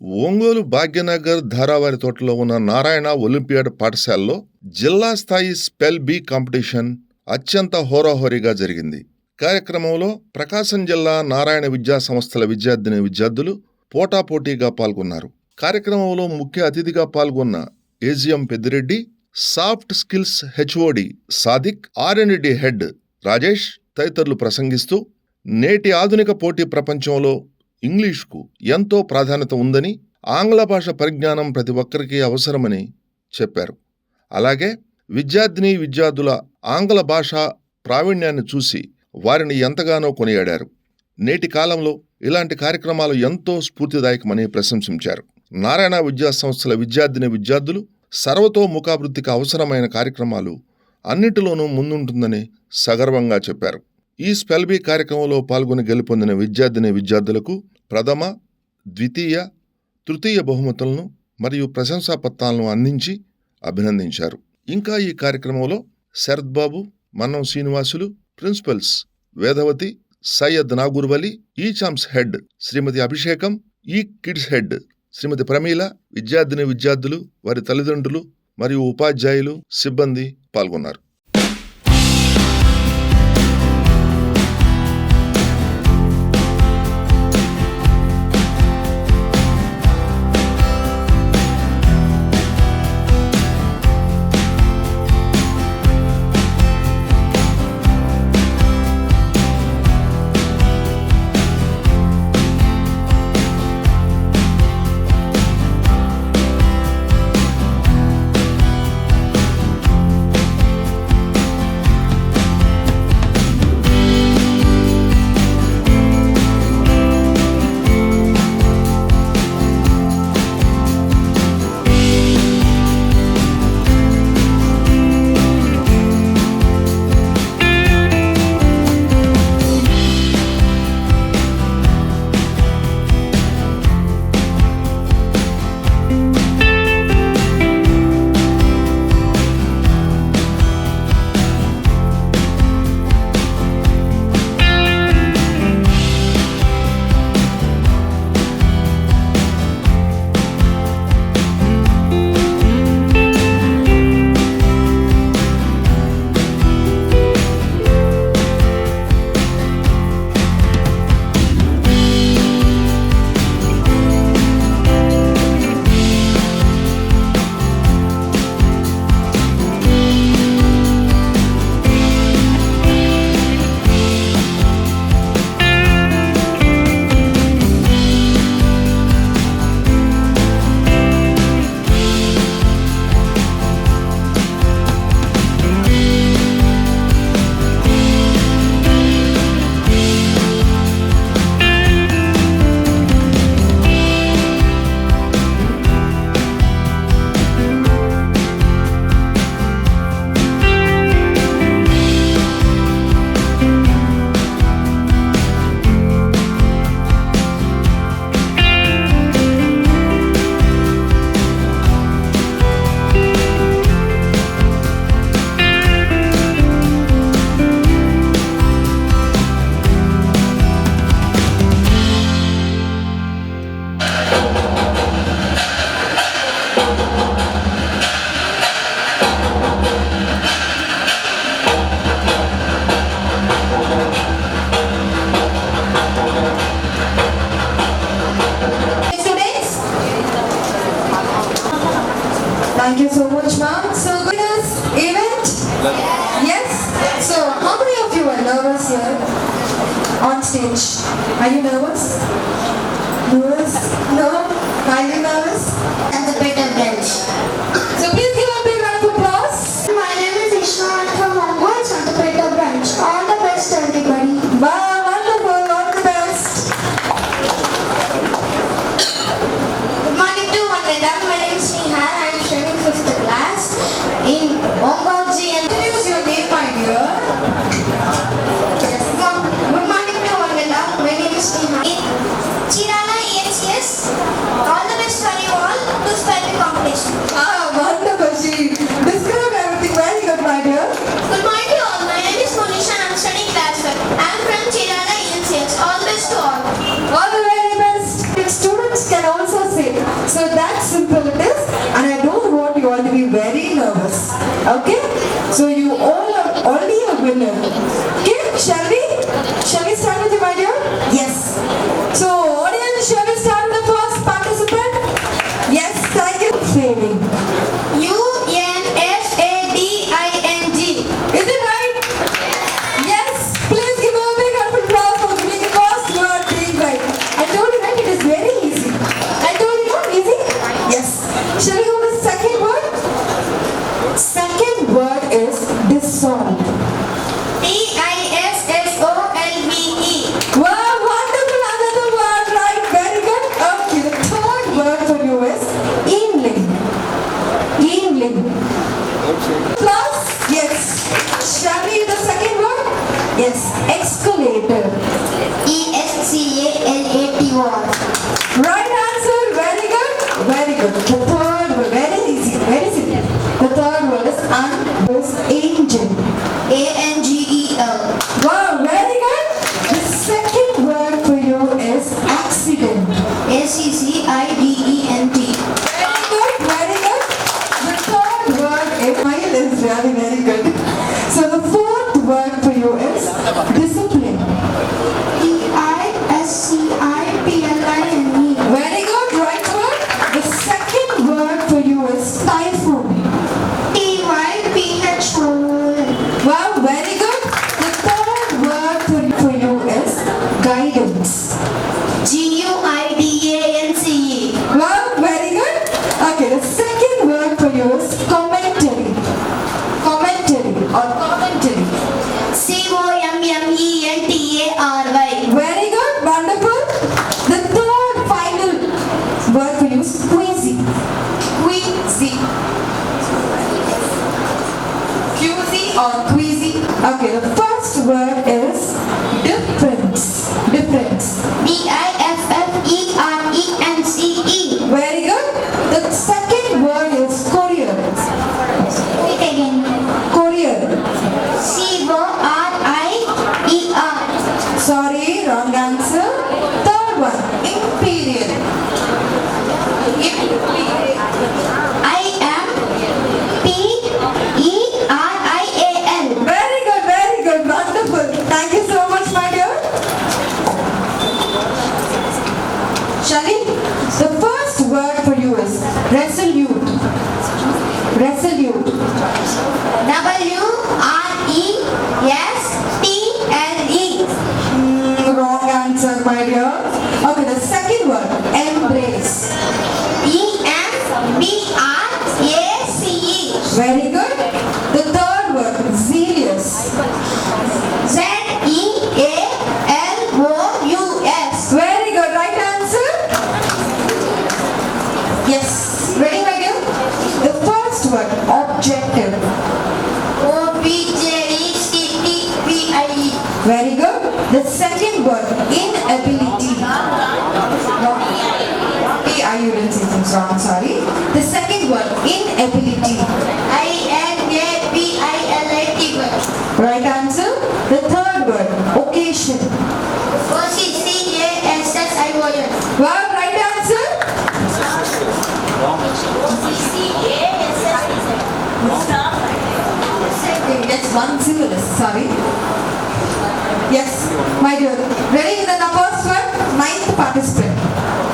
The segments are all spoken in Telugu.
ఒంగోలు భాగ్యనగర్ ధారావారి తోటలో ఉన్న నారాయణ ఒలింపియాడ్ పాఠశాలలో జిల్లా స్థాయి స్పెల్ బి కాంపిటీషన్ అత్యంత హోరాహోరీగా జరిగింది. కార్యక్రమంలో ప్రకాశం జిల్లా నారాయణ విద్యా సంస్థల విద్యార్థిని విద్యార్థులు పోటాపోటీగా పాల్గొన్నారు. కార్యక్రమంలో ముఖ్య అతిథిగా పాల్గొన్న AGM Peddireddy soft skills HOD Sadiq R and D head Rajesh తదితరులు ప్రసంగిస్తూ నేటి ఆధునిక పోటీ ప్రపంచంలో ఇంగ్లీష్కు ఎంతో ప్రాధాన్యత ఉందని ఆంగ్ల భాష పరిజ్ఞానం ప్రతి ఒక్కరికి అవసరమని చెప్పారు. అలాగే విద్యార్థిని విద్యార్థుల ఆంగ్ల భాష ప్రావీణ్యాన్ని చూసి వారిని ఎంతగానో కొనియాడారు. నేటి కాలంలో ఇలాంటి కార్యక్రమాలు ఎంతో స్ఫూర్తిదాయకమని ప్రశంసించారు. నారాయణ విద్యా సంస్థల విద్యార్థిని విద్యార్థులు సర్వతోముఖాభివృద్ధికి అవసరమైన కార్యక్రమాలు అన్నిటిలోనూ ముందుంటుందని సగర్వంగా చెప్పారు. ఈ స్పెల్బీ కార్యక్రమంలో పాల్గొని గెలుపొందిన విద్యార్థిని విద్యార్థులకు ప్రథమ ద్వితీయ తృతీయ బహుమతులను మరియు ప్రశంసా పత్రాలను అందించి అభినందించారు. ఇంకా ఈ కార్యక్రమంలో శరత్ బాబు మన్నం శ్రీనివాసులు ప్రిన్సిపల్స్ వేదవతి సయ్యద్ నాగూర్వలి ఈ చాంప్స్ హెడ్ శ్రీమతి అభిషేకం ఈ కిడ్స్ హెడ్ శ్రీమతి ప్రమీల విద్యార్థిని విద్యార్థులు వారి తల్లిదండ్రులు మరియు ఉపాధ్యాయులు సిబ్బంది పాల్గొన్నారు. Thank you so much, ma'am. So, good as event? Yes? So, how many of you are nervous here on stage? Are you nervous? Nervous? No? Are you nervous? And the better bench. Okay? So you all are already a winner or queasy? Okay, the first word is difference. Difference. D I F F E R E N C E. Very good. The second word is courier. Wait again. Courier. Sorry, wrong answer. Third one, imperial. Imperial. my dear. Okay, the second word, embrace. E M B R A C E. Very good. The third word, zealous. Z E A L O U S. Very good. Right answer. Yes. Ready, my dear? The first word, objective. O B J E C T V I E. Very good. The second Yes, one zero less, sorry. Yes, my dear. Ready with the numbers one, ninth participant.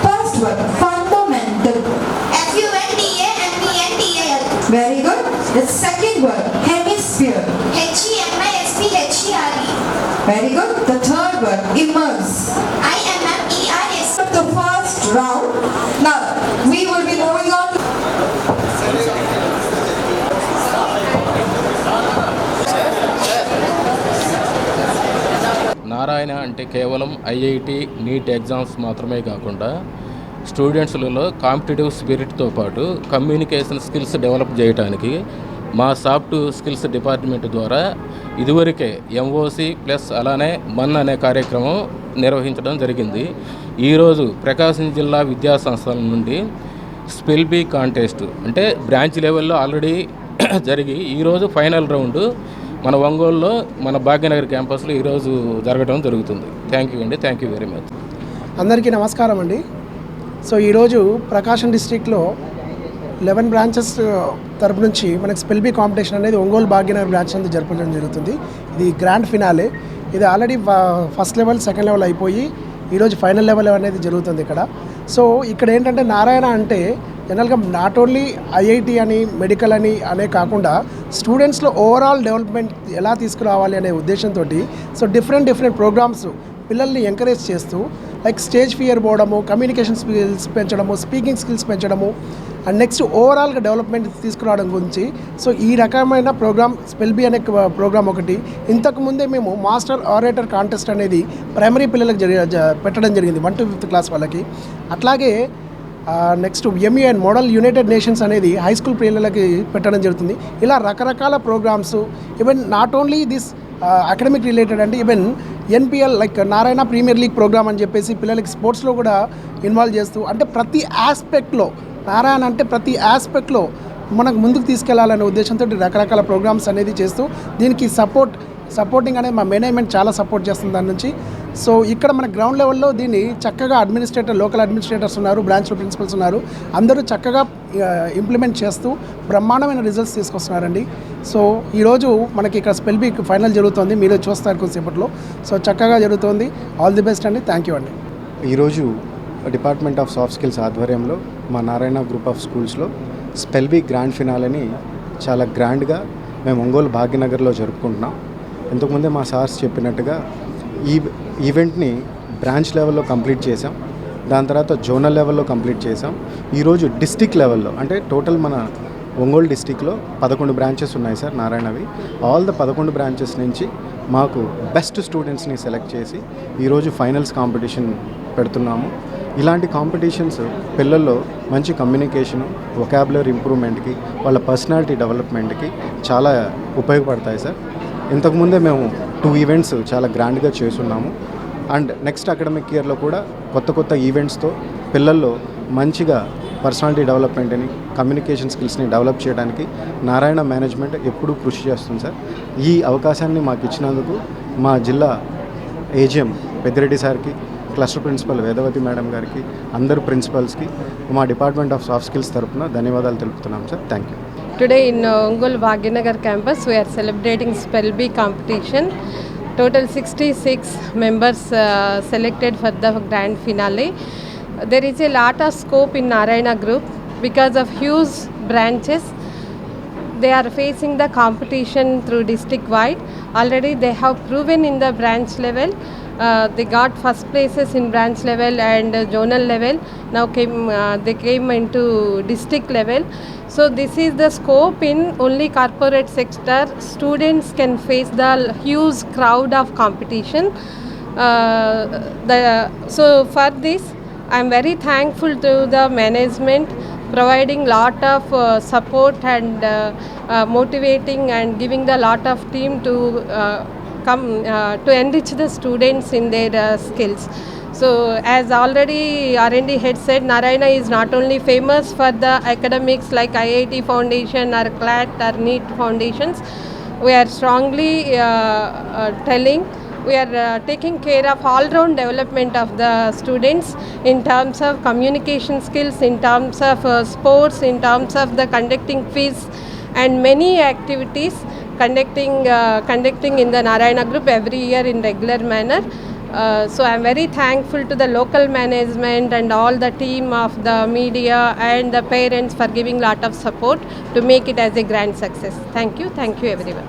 First word, fundamental. F U N D A M E N T A L. Very good. The second word, hemisphere. H-E-M-I-S-P-H-E-R-E. Very good. The third word, immerse. Narayana అంటే కేవలం ఐఐటి నీట్ ఎగ్జామ్స్ మాత్రమే కాకుండా స్టూడెంట్స్లలో కాంపిటేటివ్ స్పిరిట్తో పాటు కమ్యూనికేషన్ స్కిల్స్ డెవలప్ చేయడానికి మా సాఫ్ట్ స్కిల్స్ డిపార్ట్మెంట్ ద్వారా ఇదివరకే ఎంఓసి ప్లస్ అలానే మన్ అనే కార్యక్రమం నిర్వహించడం జరిగింది. ఈరోజు ప్రకాశం జిల్లా విద్యా సంస్థల నుండి స్పెల్బీ కాంటెస్ట్ అంటే బ్రాంచ్ లెవెల్లో ఆల్రెడీ జరిగి ఈరోజు ఫైనల్ రౌండ్ మన ఒంగోలులో మన భాగ్యనగర్ క్యాంపస్లో ఈరోజు జరగడం జరుగుతుంది. థ్యాంక్ యూ అండి. థ్యాంక్ యూ వెరీ మచ్ అందరికీ నమస్కారం అండి. సో ఈరోజు ప్రకాశం డిస్టిక్లో లెవెన్ బ్రాంచెస్ తరపు నుంచి మనకి స్పెల్బీ కాంపిటీషన్ అనేది ఒంగోలు భాగ్యనగర్ బ్రాంచ్ అనేది జరపడం జరుగుతుంది. ఇది గ్రాండ్ ఫినాలే. ఇది already first level second level అయిపోయి ఈరోజు ఫైనల్ లెవెల్ అనేది జరుగుతుంది ఇక్కడ. సో ఇక్కడ ఏంటంటే నారాయణ అంటే జనరల్గా నాట్ ఓన్లీ ఐఐటి అని మెడికల్ అని అనే కాకుండా స్టూడెంట్స్లో ఓవరాల్ డెవలప్మెంట్ ఎలా తీసుకురావాలి అనే ఉద్దేశంతో సో డిఫరెంట్ డిఫరెంట్ ప్రోగ్రామ్స్ పిల్లల్ని ఎంకరేజ్ చేస్తూ లైక్ స్టేజ్ ఫియర్ పోవడము కమ్యూనికేషన్ స్కిల్స్ పెంచడము స్పీకింగ్ స్కిల్స్ పెంచడము అండ్ నెక్స్ట్ ఓవరాల్గా డెవలప్మెంట్ తీసుకురావడం గురించి. సో ఈ రకమైన ప్రోగ్రామ్ స్పెల్బీ అనే ప్రోగ్రామ్ ఒకటి. ఇంతకు ముందే మేము మాస్టర్ ఆరేటర్ కాంటెస్ట్ అనేది ప్రైమరీ పిల్లలకు జరి పెట్టడం జరిగింది వన్ టు ఫిఫ్త్ క్లాస్ వాళ్ళకి. అట్లాగే next ME and Model United Nations అనేది హై స్కూల్ పిల్లలకి పెట్టడం జరుగుతుంది. ఇలా రకరకాల programmes even not only this academic related అంటే even NPL like Narayana Premier League programme అని చెప్పేసి పిల్లలకి స్పోర్ట్స్లో కూడా ఇన్వాల్వ్ చేస్తూ అంటే ప్రతి ఆస్పెక్ట్లో నారాయణ అంటే ప్రతి ఆస్పెక్ట్లో మనకు ముందుకు తీసుకెళ్ళాలనే ఉద్దేశంతో రకరకాల ప్రోగ్రామ్స్ అనేది చేస్తూ దీనికి సపోర్ట్ సపోర్టింగ్ అనేది మా మేనేజ్మెంట్ చాలా సపోర్ట్ చేస్తుంది దాని నుంచి. సో ఇక్కడ మన గ్రౌండ్ లెవెల్లో దీన్ని చక్కగా అడ్మినిస్ట్రేటర్ లోకల్ అడ్మినిస్ట్రేటర్స్ ఉన్నారు బ్రాంచ్లో ప్రిన్సిపల్స్ ఉన్నారు. అందరూ చక్కగా ఇంప్లిమెంట్ చేస్తూ బ్రహ్మాండమైన రిజల్ట్స్ తీసుకొస్తున్నారండి. సో ఈరోజు మనకి ఇక్కడ స్పెల్ బీక్ ఫైనల్ జరుగుతుంది. మీరు చూస్తారు కొద్దిసేపట్లో సో చక్కగా జరుగుతుంది. ఆల్ ది బెస్ట్ అండి. థ్యాంక్ యూ అండి. ఈరోజు డిపార్ట్మెంట్ ఆఫ్ సాఫ్ట్ స్కిల్స్ ఆధ్వర్యంలో మా నారాయణ గ్రూప్ ఆఫ్ స్కూల్స్లో స్పెల్బీ గ్రాండ్ ఫినాలని చాలా గ్రాండ్గా మేము ఒంగోలు భాగ్యనగర్లో జరుపుకుంటున్నాం. ఇంతకుముందే మా సార్స్ చెప్పినట్టుగా ఈ ఈవెంట్ని బ్రాంచ్ లెవెల్లో కంప్లీట్ చేసాం దాని తర్వాత జోనల్ లెవెల్లో కంప్లీట్ చేసాం ఈరోజు డిస్టిక్ లెవెల్లో అంటే టోటల్ మన ఒంగోలు డిస్టిక్లో పదకొండు బ్రాంచెస్ ఉన్నాయి సార్ నారాయణవి. ఆల్ ద పదకొండు బ్రాంచెస్ నుంచి మాకు బెస్ట్ స్టూడెంట్స్ని సెలెక్ట్ చేసి ఈరోజు ఫైనల్స్ కాంపిటీషన్ పెడుతున్నాము. ఇలాంటి కాంపిటీషన్స్ పిల్లల్లో మంచి కమ్యూనికేషను వొకాబులర్ ఇంప్రూవ్మెంట్కి వాళ్ళ పర్సనాలిటీ డెవలప్మెంట్కి చాలా ఉపయోగపడతాయి సార్. ఇంతకుముందే మేము టూ ఈవెంట్స్ చాలా గ్రాండ్గా చేసున్నాము అండ్ నెక్స్ట్ అకాడమిక్ ఇయర్లో కూడా కొత్త కొత్త ఈవెంట్స్తో పిల్లల్లో మంచిగా పర్సనాలిటీ డెవలప్మెంట్ని కమ్యూనికేషన్ స్కిల్స్ని డెవలప్ చేయడానికి నారాయణ మేనేజ్మెంట్ ఎప్పుడూ కృషి చేస్తుంది సార్. ఈ అవకాశాన్ని మాకు ఇచ్చినందుకు మా జిల్లా ఏజిఎం పెద్దిరెడ్డి సార్కి క్లస్టర్ ప్రిన్సిపల్ వేదవతి మేడం గారికి అందరు ప్రిన్సిపల్స్కి మా డిపార్ట్మెంట్ ఆఫ్ సాఫ్ట్ స్కిల్స్ తరఫున ధన్యవాదాలు తెలుపుతున్నాం sir. Thank you Today in uh, Ongol Bhagyanagar campus, we are celebrating Spell Bee competition. Total 66 members uh, selected for the grand finale. There is a lot of scope in Narayana group because of huge branches. They are facing the competition through district wide. Already they have proven in the branch level. Uh, they got first places in branch level and uh, zonal level. Now came uh, they came into district level. So this is the scope in only corporate sector. Students can face the huge crowd of competition. The, so for this, I am very thankful to the management providing lot of uh, support and uh, uh, motivating and giving the lot of team to uh, come uh, to enrich the students in their uh, skills. So as already R&D head said, Narayana is not only famous for the academics like IIT Foundation or CLAT or NEET foundations, we are strongly uh, uh, telling we are uh, taking care of all round development of the students in terms of communication skills in terms of uh, sports in terms of the conducting quiz and many activities conducting uh, conducting in the narayana group every year in regular manner. Uh, so i'm very thankful to the local management and all the team of the media and the parents for giving lot of support to make it as a grand success. Thank you. Thank you everyone